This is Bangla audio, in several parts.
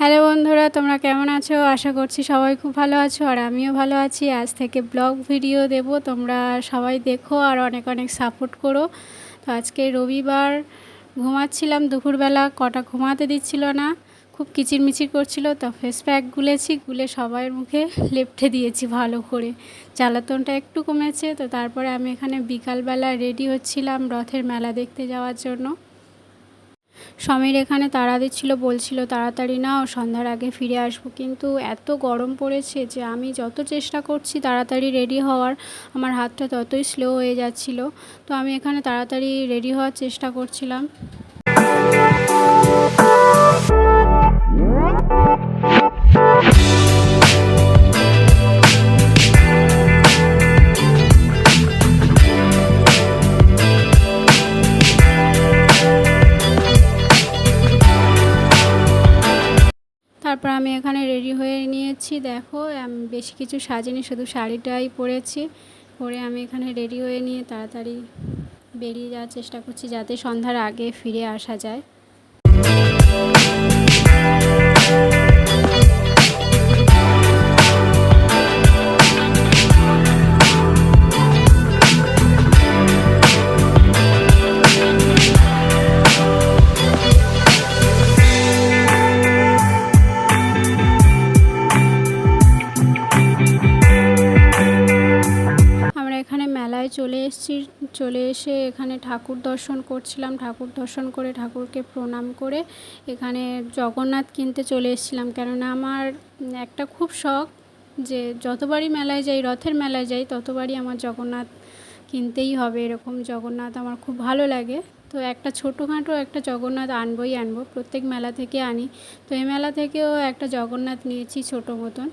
হ্যালো বন্ধুরা, তোমরা কেমন আছো? আশা করছি সবাই খুব ভালো আছো আর আমিও ভালো আছি। আজ থেকে ব্লগ ভিডিও দেব। তোমরা সবাই দেখো আর অনেক অনেক সাপোর্ট করো। তো আজকে রবিবার, ঘুমাচ্ছিলাম। দুপুরবেলা কটা ঘুমাতে দিচ্ছিল না। খুব কিচিরমিচির করছিল, তো ফেস প্যাক গুলেছি। গুলে সবার মুখে লেপটে দিয়েছি ভালো করে। জ্বালাতনটা একটু কমেছে, তো তারপরে আমি এখানে বিকালবেলা রেডি হচ্ছিলাম রথের মেলা দেখতে যাওয়ার জন্য। সমীর এখানে তাড়া দিচ্ছিল বলছিল, তাড়াতাড়ি নাও, সন্ধ্যার আগে ফিরে আসব। কিন্তু এত গরম পড়েছে যে আমি যত চেষ্টা করছি তাড়াতাড়ি রেডি হওয়ার, আমার হাতটা ততই স্লো হয়ে যাচ্ছিল। তো আমি এখানে তাড়াতাড়ি রেডি হওয়ার চেষ্টা করছিলাম। তারপর আমি এখানে রেডি হয়ে নিয়েছি। দেখো, আমি, বেশি কিছু সাজিনি, শুধু শাড়িটাই পরেছি। পরে আমি এখানে রেডি হয়ে নিয়ে তাড়াতাড়ি বেরিয়ে যাওয়ার চেষ্টা করছি যাতে সন্ধ্যার আগে ফিরে আসা যায়। মেলায় চলে এসেছি, চলে এসে এখানে ঠাকুর দর্শন করছিলাম। ঠাকুর দর্শন করে ঠাকুরকে প্রণাম করে এখানে জগন্নাথ কিনতে চলে এসেছিলাম। কেননা আমার একটা খুব শখ যে যতবারই মেলায় যাই, রথের মেলায় যাই, ততবারই আমার জগন্নাথ কিনতেই হবে এরকম। জগন্নাথ আমার খুব ভালো লাগে। তো একটা ছোটোখাটো একটা জগন্নাথ আনবই আনব, প্রত্যেক মেলা থেকে আনি। তো এই মেলা থেকেও একটা জগন্নাথ নিয়েছি ছোটো মতন।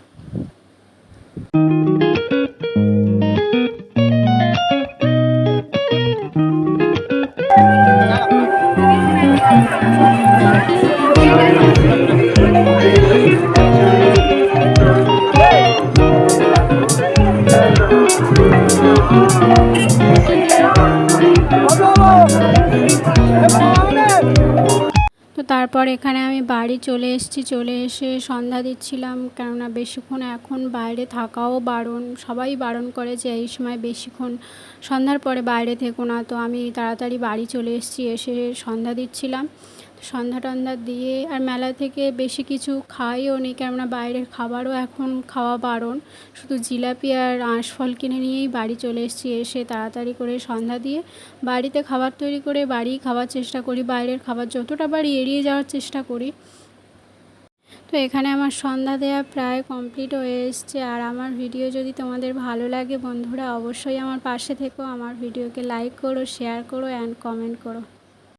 তো তারপর এখানে আমি বাড়ি চলে এসেছি, চলে এসে সন্ধ্যা দিচ্ছিলাম। কেননা বেশিক্ষণ এখন বাইরে থাকাও বারণ, সবাই বারণ করে যে এই সময় বেশিক্ষণ সন্ধ্যার পরে বাইরে থেকো না। তো আমি তাড়াতাড়ি বাড়ি চলে এসেছি, এসে সন্ধ্যা দিচ্ছিলাম। সন্ধ্যা টন্ধা দিয়ে আর মেলা থেকে বেশি কিছু খাইও নি, কেননা বাইরের খাবারও এখন খাওয়া বারণ। শুধু জিলাপি আর আঁশফল কিনে নিয়েই বাড়ি চলে এসেছি, এসে তাড়াতাড়ি করে সন্ধ্যা দিয়ে বাড়িতে খাবার তৈরি করে বাড়ি খাওয়ার চেষ্টা করি, বাইরের খাবার যতটা বাড়ি এড়িয়ে যাওয়ার চেষ্টা করি। তো এখানে আমার সন্ধ্যা দেওয়া প্রায় কমপ্লিট হয়ে এসছে। আর আমার ভিডিও যদি তোমাদের ভালো লাগে বন্ধুরা, অবশ্যই আমার পাশে থেকো। আমার ভিডিওকে লাইক করো শেয়ার করো অ্যান্ড কমেন্ট করো।